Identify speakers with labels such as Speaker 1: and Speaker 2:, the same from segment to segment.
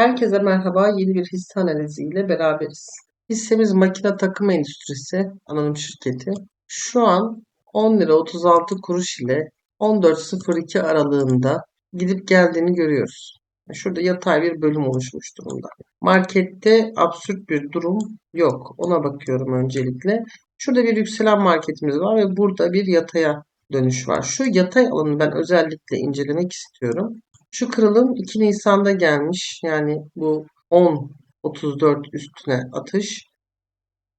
Speaker 1: Herkese merhaba. Yeni bir hisse analizi ile beraberiz. Hissemiz makine takım endüstrisi anonim şirketi. Şu an 10 lira 36 kuruş ile 14.02 aralığında gidip geldiğini görüyoruz. Şurada yatay bir bölüm oluşmuş durumda. Markette absürt bir durum yok. Ona bakıyorum öncelikle. Şurada bir yükselen marketimiz var ve burada bir yataya dönüş var. Şu yatay alanı ben özellikle incelemek istiyorum. Şu kırılım 2 Nisan'da gelmiş. Yani bu 10.34 üstüne atış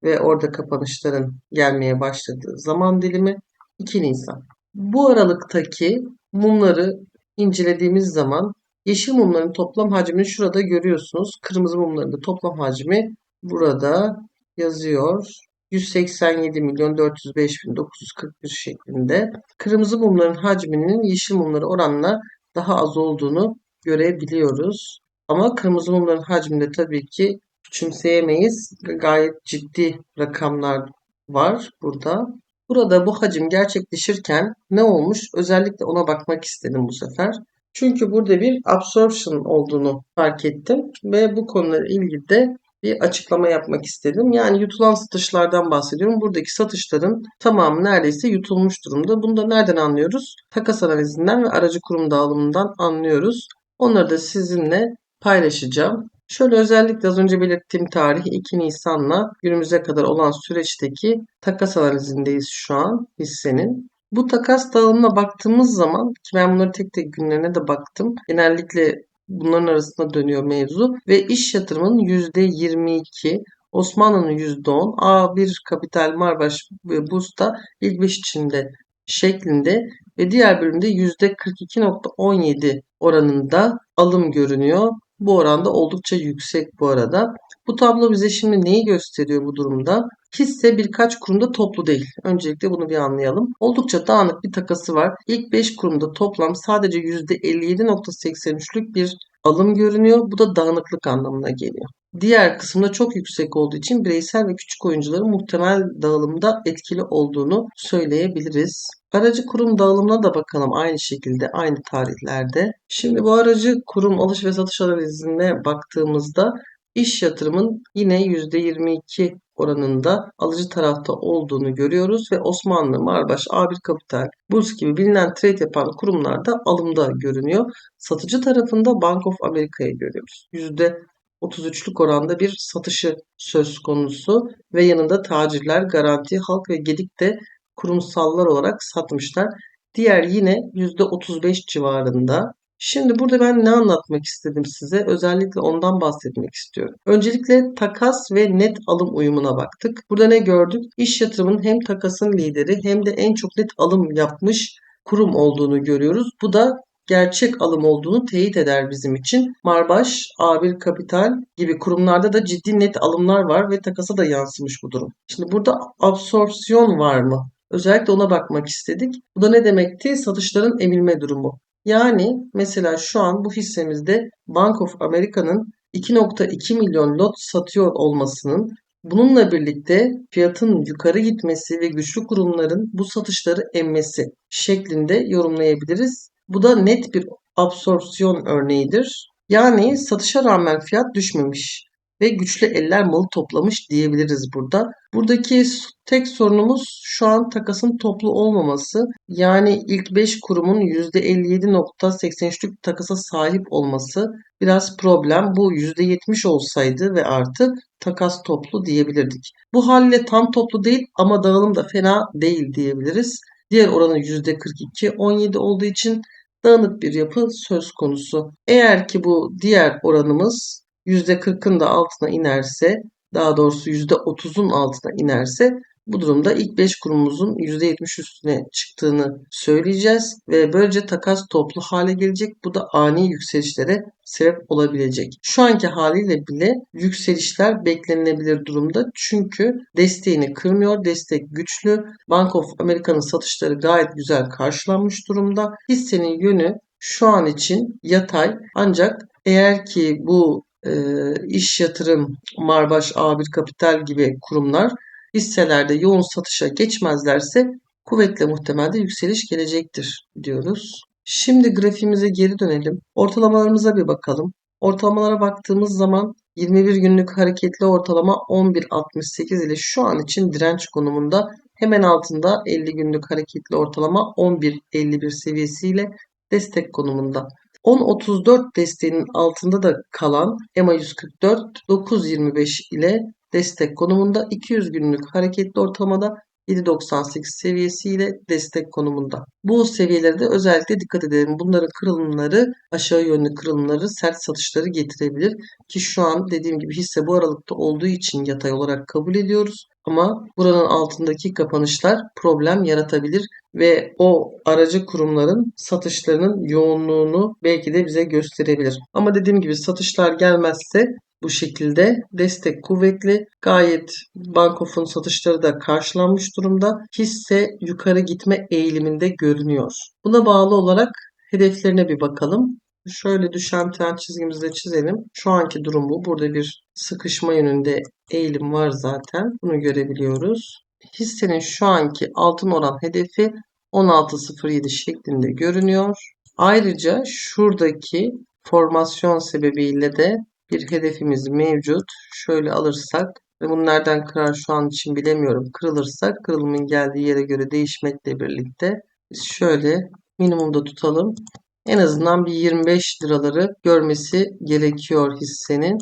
Speaker 1: ve orada kapanışların gelmeye başladığı zaman dilimi 2 Nisan. Bu aralıktaki mumları incelediğimiz zaman yeşil mumların toplam hacmini şurada görüyorsunuz. Kırmızı mumların da toplam hacmi burada yazıyor. 187 milyon 405 bin 941 şeklinde. Kırmızı mumların hacminin yeşil mumları oranla daha az olduğunu görebiliyoruz. Ama kırmızı mumların hacminde tabii ki küçümseyemeyiz. Gayet ciddi rakamlar var burada. Burada bu hacim gerçekleşirken ne olmuş? Özellikle ona bakmak istedim bu sefer. Çünkü burada bir absorption olduğunu fark ettim ve bu konuyla ilgili de bir açıklama yapmak istedim. Yani yutulan satışlardan bahsediyorum. Buradaki satışların tamamı neredeyse yutulmuş durumda. Bunu da nereden anlıyoruz? Takas analizinden ve aracı kurum dağılımından anlıyoruz. Onları da sizinle paylaşacağım. Şöyle özellikle az önce belirttiğim tarih 2 Nisan'la günümüze kadar olan süreçteki takas analizindeyiz şu an hissenin. Bu takas dağılımına baktığımız zaman ki ben bunları tek tek günlerine de baktım. Genellikle bunların arasında dönüyor mevzu ve iş yatırımının %22, Osmanlı'nın %10, A1 Kapital Marbaş ve Busta ilk 5 içinde şeklinde ve diğer bölümde %42.17 oranında alım görünüyor. Bu oranda oldukça yüksek bu arada. Bu tablo bize şimdi neyi gösteriyor bu durumda? Hisse birkaç kurumda toplu değil. Öncelikle bunu bir anlayalım. Oldukça dağınık bir takası var. İlk 5 kurumda toplam sadece %57.83'lük bir alım görünüyor. Bu da dağınıklık anlamına geliyor. Diğer kısımda çok yüksek olduğu için bireysel ve küçük oyuncuların muhtemel dağılımda etkili olduğunu söyleyebiliriz. Aracı kurum dağılımına da bakalım aynı şekilde aynı tarihlerde. Şimdi bu aracı kurum alış ve satış analizine baktığımızda iş yatırımın yine %22 oranında alıcı tarafta olduğunu görüyoruz ve Osmanlı, Marbaş, A1 Kapital, Burs gibi bilinen trade yapan kurumlarda alımda görünüyor. Satıcı tarafında Bank of America'yı görüyoruz. %33'lük oranda bir satışı söz konusu ve yanında tacirler, garanti, halk ve gedik de kurumsallar olarak satmışlar. Diğer yine %35 civarında. Şimdi burada ben ne anlatmak istedim size? Özellikle ondan bahsetmek istiyorum. Öncelikle takas ve net alım uyumuna baktık. Burada ne gördük? İş yatırımının hem takasın lideri hem de en çok net alım yapmış kurum olduğunu görüyoruz. Bu da gerçek alım olduğunu teyit eder bizim için. Marbaş, A1 Kapital gibi kurumlarda da ciddi net alımlar var ve takasa da yansımış bu durum. Şimdi burada absorpsiyon var mı? Özellikle ona bakmak istedik. Bu da ne demekti? Satışların emilme durumu. Yani mesela şu an bu hissemizde Bank of America'nın 2.2 milyon lot satıyor olmasının bununla birlikte fiyatın yukarı gitmesi ve güçlü kurumların bu satışları emmesi şeklinde yorumlayabiliriz. Bu da net bir absorpsiyon örneğidir. Yani satışa rağmen fiyat düşmemiş ve güçlü eller malı toplamış diyebiliriz burada. Buradaki tek sorunumuz şu an takasın toplu olmaması. Yani ilk 5 kurumun %57.83'lük takasa sahip olması biraz problem. Bu %70 olsaydı ve artı takas toplu diyebilirdik. Bu haliyle tam toplu değil ama dağılım da fena değil diyebiliriz. Diğer oranı %42, 17 olduğu için dağınık bir yapı söz konusu. Eğer ki bu diğer oranımız %40'ın da altına inerse daha doğrusu %30'un altına inerse bu durumda ilk 5 kurumumuzun %70 üstüne çıktığını söyleyeceğiz ve böylece takas toplu hale gelecek. Bu da ani yükselişlere sebep olabilecek. Şu anki haliyle bile yükselişler beklenilebilir durumda. Çünkü desteğini kırmıyor. Destek güçlü. Bank of America'nın satışları gayet güzel karşılanmış durumda. Hissenin yönü şu an için yatay ancak eğer ki bu iş yatırım, Marbaş, A1 Kapital gibi kurumlar hisselerde yoğun satışa geçmezlerse kuvvetle muhtemelde yükseliş gelecektir diyoruz. Şimdi grafiğimize geri dönelim. Ortalamalarımıza bir bakalım. Ortalamalara baktığımız zaman 21 günlük hareketli ortalama 11.68 ile şu an için direnç konumunda hemen altında 50 günlük hareketli ortalama 11.51 seviyesiyle destek konumunda. 10.34 desteğinin altında da kalan EMA 144 9.25 ile destek konumunda 200 günlük hareketli ortalamada 7.98 seviyesiyle destek konumunda. Bu seviyelerde özellikle dikkat edelim. Bunların kırılımları aşağı yönlü kırılımları sert satışları getirebilir. Ki şu an dediğim gibi hisse bu aralıkta olduğu için yatay olarak kabul ediyoruz. Ama buranın altındaki kapanışlar problem yaratabilir ve o aracı kurumların satışlarının yoğunluğunu belki de bize gösterebilir. Ama dediğim gibi satışlar gelmezse bu şekilde destek kuvvetli. Gayet Bankof'un satışları da karşılanmış durumda. Hisse yukarı gitme eğiliminde görünüyor. Buna bağlı olarak hedeflerine bir bakalım. Şöyle düşen trend çizgimizi de çizelim. Şu anki durum bu. Burada bir sıkışma yönünde eğilim var zaten. Bunu görebiliyoruz. Hissenin şu anki altın oran hedefi 16.07 şeklinde görünüyor. Ayrıca şuradaki formasyon sebebiyle de bir hedefimiz mevcut. Şöyle alırsak ve bunu nereden kırar şu an için bilemiyorum. Kırılırsa kırılımın geldiği yere göre değişmekle birlikte şöyle minimumda tutalım. En azından bir 25 liraları görmesi gerekiyor hissenin.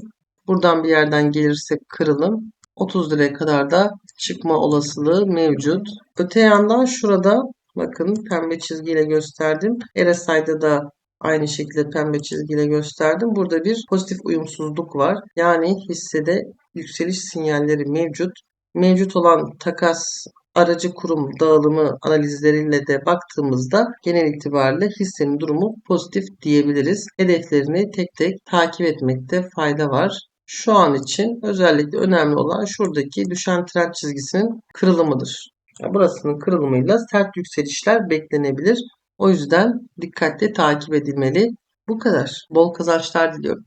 Speaker 1: Buradan bir yerden gelirse kırılım 30 liraya kadar da çıkma olasılığı mevcut. Öte yandan şurada bakın pembe çizgiyle gösterdim. RSI'da da aynı şekilde pembe çizgiyle gösterdim. Burada bir pozitif uyumsuzluk var. Yani hissede yükseliş sinyalleri mevcut. Mevcut olan takas aracı kurum dağılımı analizleriyle de baktığımızda genel itibariyle hissenin durumu pozitif diyebiliriz. Hedeflerini tek tek takip etmekte fayda var. Şu an için özellikle önemli olan şuradaki düşen trend çizgisinin kırılımıdır. Burasının kırılımıyla sert yükselişler beklenebilir. O yüzden dikkatle takip edilmeli. Bu kadar. Bol kazançlar diliyorum.